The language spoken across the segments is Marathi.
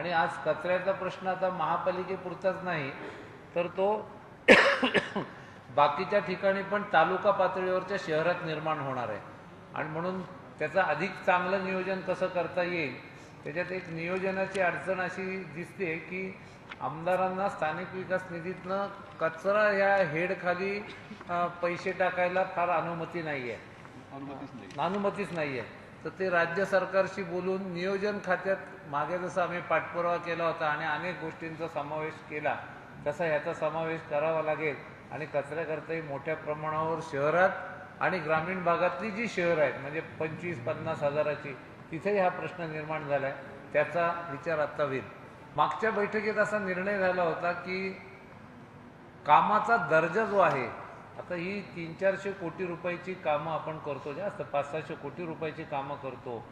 आणि आज कचऱ्याचा प्रश्न आता महापालिकेपुरताच नाही तर तो बाकीच्या ठिकाणी पण तालुका पातळीवरच्या शहरात निर्माण होणार आहे. आणि म्हणून त्याचं अधिक चांगलं नियोजन कसं करता येईल त्याच्यात एक नियोजनाची अडचण अशी दिसते की आमदारांना स्थानिक विकास निधीतनं कचरा ह्या हेडखाली पैसे टाकायला फार अनुमती नाही आहे अनुमतीच नाही. आहे तर ते राज्य सरकारशी बोलून नियोजन खात्यात मागे जसं आम्ही पाठपुरावा केला होता आणि अनेक गोष्टींचा समावेश केला तसा ह्याचा समावेश करावा लागेल. आणि कचऱ्याकरताही मोठ्या प्रमाणावर शहरात आणि ग्रामीण भागातली जी शहरं आहेत म्हणजे पंचवीस पन्नास हजाराची तिथेही हा प्रश्न निर्माण झाला आहे त्याचा विचार आता होईल. मागच्या बैठकीत असा निर्णय झाला होता की कामाचा दर्जा जो आहे आता ही तीन चारशे कोटी रुपयाची कामं आपण करतो जास्त पाच सहाशे कोटी रुपयाची कामं करतो.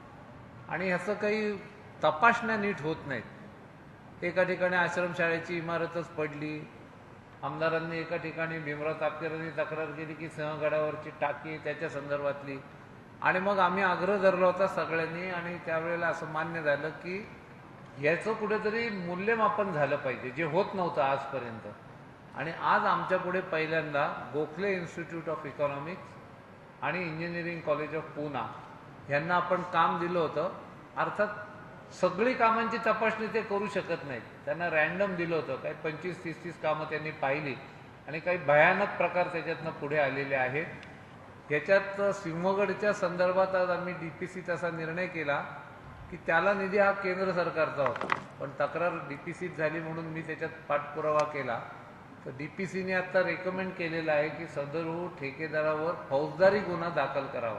आणि ह्याचं काही तपासण्या नीट होत नाहीत. एका ठिकाणी आश्रमशाळेची इमारतच पडली. आमदारांनी एका ठिकाणी भीमराव तापकरांनी तक्रार केली की सिंहगडावरची टाकी त्याच्या संदर्भातली. आणि मग आम्ही आग्रह धरला होता सगळ्यांनी आणि त्यावेळेला असं मान्य झालं की याचं कुठेतरी मूल्यमापन झालं पाहिजे जे होत नव्हतं आजपर्यंत. आणि आज आमच्या पुढे पहिल्यांदा गोखले इन्स्टिट्यूट ऑफ इकॉनॉमिक्स आणि इंजिनिअरिंग कॉलेज ऑफ पुना यांना आपण काम दिलं होतं. अर्थात सगळी कामांची तपासणी ते करू शकत नाहीत. त्यांना रॅन्डम दिलं होतं. काही पंचवीस तीस तीस कामं त्यांनी पाहिली आणि काही भयानक प्रकार त्याच्यातनं पुढे आलेले आहेत. याच्यात सिंहगडच्या संदर्भात आज आम्ही डी पी सीत असा निर्णय केला की त्याला निधी हा केंद्र सरकारचा होता. पण तक्रार डी पी सीत झाली म्हणून मी त्याच्यात पाठपुरावा केला. तर डी पी सीने आता रेकमेंड केलेलं आहे की सदर ठेकेदारावर फौजदारी गुन्हा दाखल करावा.